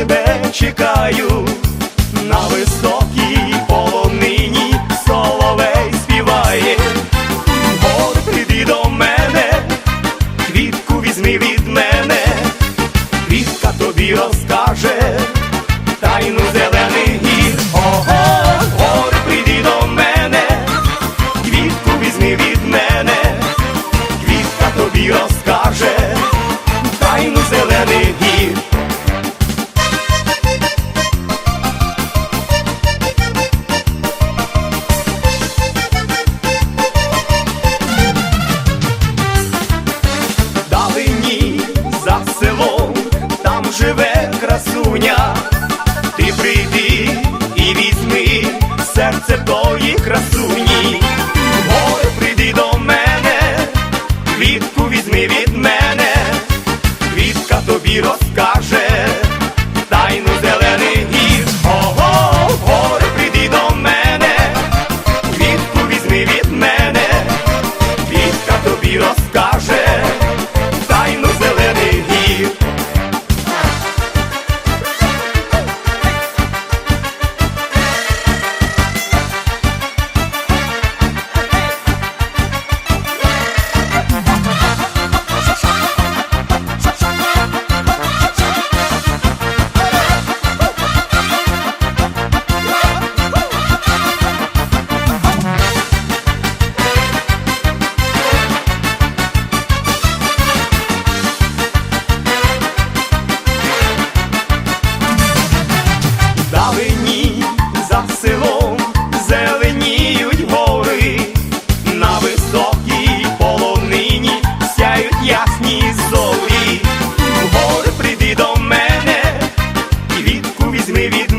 тебе чекаю, на високій полонині соловей співає, От іди до мене, квітку візьми від мене, квітка тобі розкаже, тайну зелений. село, там живе красуня, ти прийди і візьми серце тої красуні. mi.